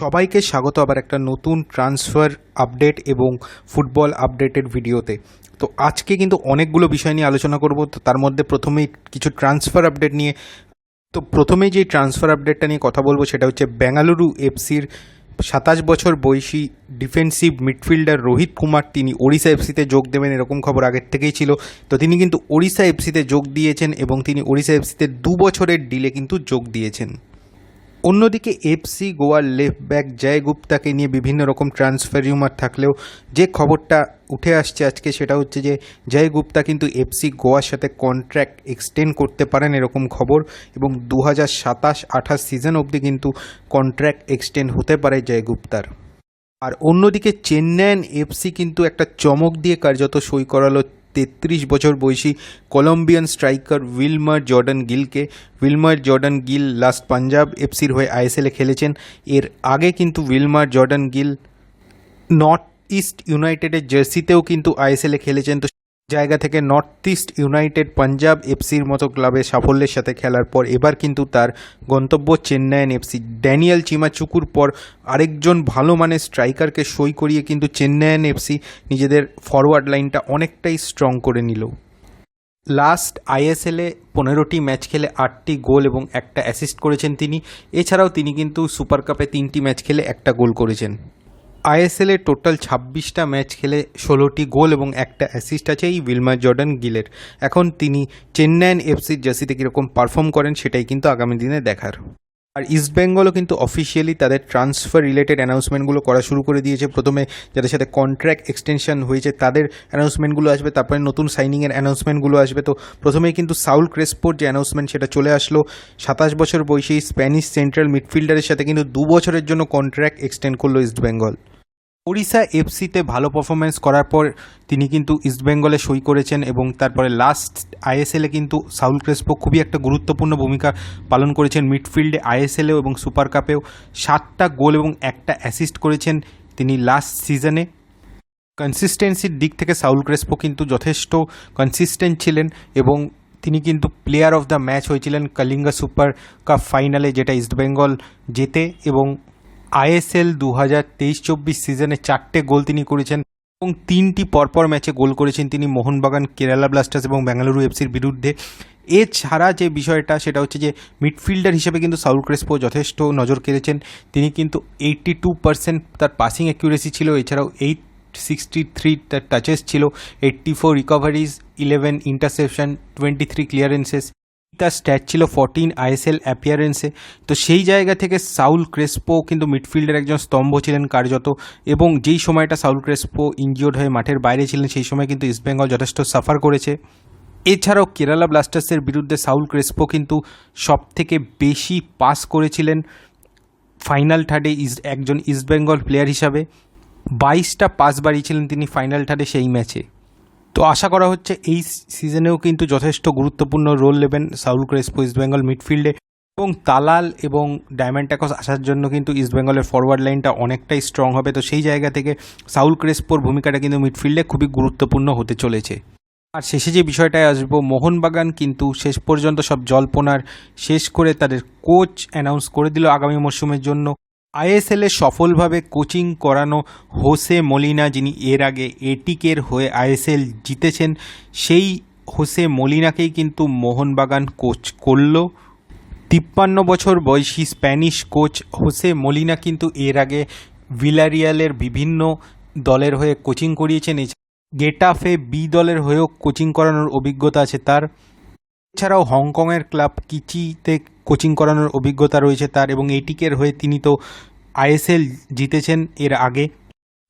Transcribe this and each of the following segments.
সবাইকে স্বাগত আবার একটা নতুন ট্রান্সফার আপডেট এবং ফুটবল আপডেটের ভিডিওতে তো আজকে কিন্তু অনেকগুলো বিষয় নিয়ে আলোচনা করব। তো তার মধ্যে প্রথমেই কিছু ট্রান্সফার আপডেট নিয়ে। তো প্রথমেই যে ট্রান্সফার আপডেটটা নিয়ে কথা বলব সেটা হচ্ছে বেঙ্গালুরু এফসির সাতাশ বছর বয়সী ডিফেন্সিভ মিডফিল্ডার রোহিত কুমার। তিনি ওড়িশা এফসিতে যোগ দেবেন, এরকম খবর আগের থেকেই ছিল। তো তিনি কিন্তু ওড়িশা এফসিতে যোগ দিয়েছেন এবং তিনি ওড়িশা এফসিতে দু বছরের ডিলে কিন্তু যোগ দিয়েছেন। অন্যদিকে এফসি গোয়ার লেফট ব্যাক জয় গুপ্তাকে নিয়ে বিভিন্ন রকম ট্রান্সফার রিউমার থাকলেও যে খবরটা উঠে আসছে আজকে সেটা হচ্ছে যে জয় গুপ্তা কিন্তু এফসি, গোয়ার সাথে কন্ট্র্যাক্ট এক্সটেন্ড করতে পারেন এরকম খবর এবং দু হাজার সাতাশ, আঠাশ সিজন অবধি কিন্তু কন্ট্র্যাক্ট এক্সটেন্ড হতে পারে জয় গুপ্তার আর অন্যদিকে চেন্নাইন এফসি কিন্তু একটা চমক দিয়ে কার্যত সই করালো তেত্রিশ বছর বয়সী Colombian striker Wilmar Jordan গিলকে। Wilmar Jordan Gil last Punjab এফসির হয়ে আইএসএলে খেলেছেন। এর আগে কিন্তু Wilmar Jordan Gil North East ইউনাইটেডের জার্সিতেও কিন্তু আইএসএলে খেলেছেন। তো জায়গা থেকে নর্থ ইস্ট ইউনাইটেড পাঞ্জাব এফসির মতো ক্লাবে সাফল্যের সাথে খেলার পর এবার কিন্তু তার গন্তব্য চেন্নাইন এফসি ড্যানিয়েল চিমাচুকুর পর আরেকজন ভালো মানের স্ট্রাইকারকে সই করিয়ে কিন্তু চেন্নাইন এফসি নিজেদের ফরওয়ার্ড লাইনটা অনেকটাই স্ট্রং করে নিল। লাস্ট আইএসএলে পনেরোটি ম্যাচ খেলে আটটি গোল এবং একটা অ্যাসিস্ট করেছেন তিনি। এছাড়াও তিনি কিন্তু সুপার কাপে তিনটি ম্যাচ খেলে একটা গোল করেছেন। আইএসএলে টোটাল ছাব্বিশটা ম্যাচ খেলে ষোলোটি গোল এবং একটা অ্যাসিস্ট আছে এই উইলমার জর্ডান গিলের এখন তিনি চেন্নাইন এফসির জার্সিতে কীরকম পারফর্ম করেন সেটাই কিন্তু আগামী দিনে দেখার। আর ইস্ট বেঙ্গলও কিন্তু অফিসিয়ালি তাদের ট্রান্সফার রিলেটেড অ্যানাউন্সমেন্টগুলো করা শুরু করে দিয়েছে। প্রথমে যাদের সাথে কন্ট্র্যাক্ট এক্সটেনশন হয়েছে, তাদের অ্যানাউন্সমেন্টগুলো আসবে, তারপরে নতুন সাইনিংয়ের অ্যানাউন্সমেন্টগুলো আসবে। তো প্রথমেই কিন্তু সাউল ক্রেসপোর যে অ্যানাউন্সমেন্ট সেটা চলে আসলো। সাতাশ বছর বয়সী স্প্যানিশ সেন্ট্রাল মিডফিল্ডারের সাথে কিন্তু দু বছরের জন্য কন্ট্র্যাক্ট এক্সটেন্ড করল ইস্টবেঙ্গল ওড়িশা এফসিতে ভালো পারফরমেন্স করার পর তিনি কিন্তু ইস্টবেঙ্গলে সই করেছেন এবং তারপরে লাস্ট আইএসএলে কিন্তু সাউল ক্রেসপো খুবই একটা গুরুত্বপূর্ণ ভূমিকা পালন করেছেন। মিডফিল্ডে আইএসএলেও এবং সুপার কাপেও সাতটা গোল এবং একটা অ্যাসিস্ট করেছেন তিনি লাস্ট সিজনে কনসিস্টেন্সির দিক থেকে সাউল ক্রেসপো কিন্তু যথেষ্ট কনসিস্টেন্ট ছিলেন এবং তিনি কিন্তু প্লেয়ার অফ দ্য ম্যাচ হয়েছিলেন কলিঙ্গা সুপার কাপ ফাইনালে যেটা ইস্টবেঙ্গল জেতে এবং আইএসএল দু হাজার তেইশ চব্বিশ সিজনে চারটে গোল তিনি করেছেন এবং তিনটি পরপর ম্যাচে গোল করেছেন তিনি মোহনবাগান, কেরালা ব্লাস্টার্স এবং বেঙ্গালুরু এফসির বিরুদ্ধে। এছাড়া যে বিষয়টা, সেটা হচ্ছে যে মিডফিল্ডার হিসেবে কিন্তু সাউল ক্রেসপো যথেষ্ট নজর কেড়েছেন। তিনি কিন্তু এইট্টি টু পার্সেন্ট তার পাসিং অ্যাকিউরেসি ছিল, এছাড়াও এইট সিক্সটি থ্রি তার টাচেস ছিল, eighty four recoveries eleven interception twenty three clearances তার স্ট্যাট ছিল ফোরটিন আইএসএল অ্যাপিয়ারেন্সে তো সেই জায়গা থেকে সাউল ক্রেসপো কিন্তু মিডফিল্ডের একজন স্তম্ভ ছিলেন কার্যত এবং যেই সময়টা সাউল ক্রেসপো ইনজিওর্ড হয়ে মাঠের বাইরে ছিলেন, সেই সময় কিন্তু ইস্টবেঙ্গল যথেষ্ট সাফার করেছে। এছাড়াও কেরালা ব্লাস্টার্সের বিরুদ্ধে সাউল ক্রেসপো কিন্তু সব থেকে বেশি পাস করেছিলেন ফাইনাল থার্ডে একজন ইস্টবেঙ্গল প্লেয়ার হিসাবে। বাইশটা পাস বাড়িয়েছিলেন তিনি ফাইনাল থার্ডে সেই ম্যাচে তো আশা করা হচ্ছে এই সিজনেও কিন্তু যথেষ্ট গুরুত্বপূর্ণ রোল নেবেন সাউল ক্রেসপো ইস্টবেঙ্গল মিডফিল্ডে এবং তালাল এবং ডায়মন্ড ট্যাকস আসার জন্য কিন্তু ইস্টবেঙ্গলের ফরওয়ার্ড লাইনটা অনেকটাই স্ট্রং হবে। তো সেই জায়গা থেকে সাউল ক্রেসপোর ভূমিকাটা কিন্তু মিডফিল্ডে খুবই গুরুত্বপূর্ণ হতে চলেছে। আর শেষে যে বিষয়টায় আসব, মোহনবাগান কিন্তু শেষ পর্যন্ত সব জল্পনার শেষ করে তাদের কোচ অ্যানাউন্স করে দিল আগামী মরশুমের জন্য। আইএসএলে সফলভাবে কোচিং করানো হোসে মলিনা, যিনি এর আগে এটিকের হয়ে আইএসএল জিতেছেন, সেই হোসে মলিনাকেই কিন্তু মোহনবাগান কোচ করল। তিপ্পান্ন বছর বয়সী স্প্যানিশ কোচ হোসে মলিনা কিন্তু এর আগে ভিলারিয়ালের বিভিন্ন দলের হয়ে কোচিং করিয়েছেন। গেটাফে বি দলের হয়েও কোচিং করানোর অভিজ্ঞতা আছে তার। এছাড়াও হংকংয়ের ক্লাব কিচিতে কোচিং করানোর অভিজ্ঞতা রয়েছে তার এবং এটিকের হয়ে তিনি তো আইএসএল জিতেছেন এর আগে।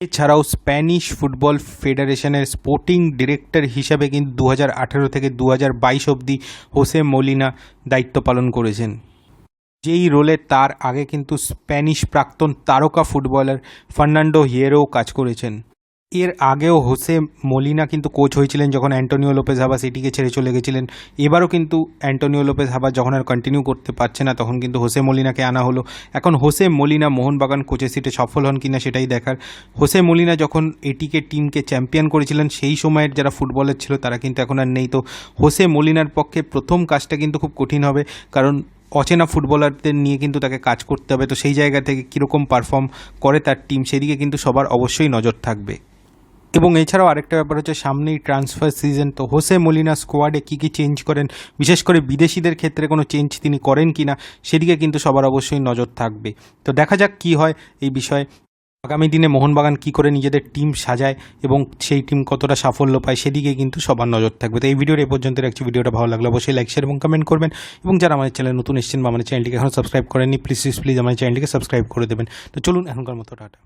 এছাড়াও স্প্যানিশ ফুটবল ফেডারেশনের স্পোর্টিং ডিরেক্টর হিসাবে কিন্তু দু থেকে দু হাজার বাইশ অবধি হোসে মলিনা দায়িত্ব পালন করেছেন। যেই রোলে তার আগে কিন্তু স্প্যানিশ প্রাক্তন তারকা ফুটবলার ফার্নান্ডো হিয়েরোও কাজ করেছেন। এর আগেও হোসে মলিনা কিন্তু কোচ হয়েছিলেন যখন অ্যান্টোনিও লোপেজ হাবা সিটিকে ছেড়ে চলে গেছিলেন। এবারও কিন্তু অ্যান্টোনিও লোপেজ হাবা যখন আর কন্টিনিউ করতে পারছে না, তখন কিন্তু হোসে মলিনাকে আনা হলো। এখন হোসে মলিনা মোহনবাগান কোচের সিটে সফল হন কিনা সেটাই দেখার। হোসে মলিনা যখন এটিকে টিমকে চ্যাম্পিয়ন করেছিলেন, সেই সময়ের যারা ফুটবলার ছিল, তারা কিন্তু এখন আর নেই। তো হোসে মলিনার পক্ষে প্রথম কাজটা কিন্তু খুব কঠিন হবে, কারণ অচেনা ফুটবলারদের নিয়ে কিন্তু তাকে কাজ করতে হবে। তো সেই জায়গা থেকে কীরকম পারফর্ম করে তার টিম সেদিকে কিন্তু সবার অবশ্যই নজর থাকবে। এবং এছাড়াও আরেকটা ব্যাপার হচ্ছে সামনেই ট্রান্সফার সিজন তো হোসে মলিনা স্কোয়াডে কী কী চেঞ্জ করেন? বিশেষ করে বিদেশিদের ক্ষেত্রে কোনো চেঞ্জ তিনি করেন কি না সেদিকে কিন্তু সবার অবশ্যই নজর থাকবে। তো দেখা যাক কী হয় এই বিষয়ে। আগামী দিনে মোহনবাগান কী করে নিজেদের টিম সাজায় এবং সেই টিম কতটা সাফল্য পায়, সেদিকে কিন্তু সবার নজর থাকবে। তো এই ভিডিওর এ পর্যন্ত রাখছি ভিডিওটা ভালো লাগলে অবশ্যই লাইক শেয়ার এবং কমেন্ট করবেন। এবং যারা আমাদের চ্যানেল নতুন এসেছেন বা আমাদের চ্যানেলটিকে এখন সাবস্ক্রাইব করেননি প্লিজ প্লিজ আমাদের চ্যানেলটিকে সাবস্ক্রাইব করে দেবেন। তো চলুন এখনকার মতো, টাটা।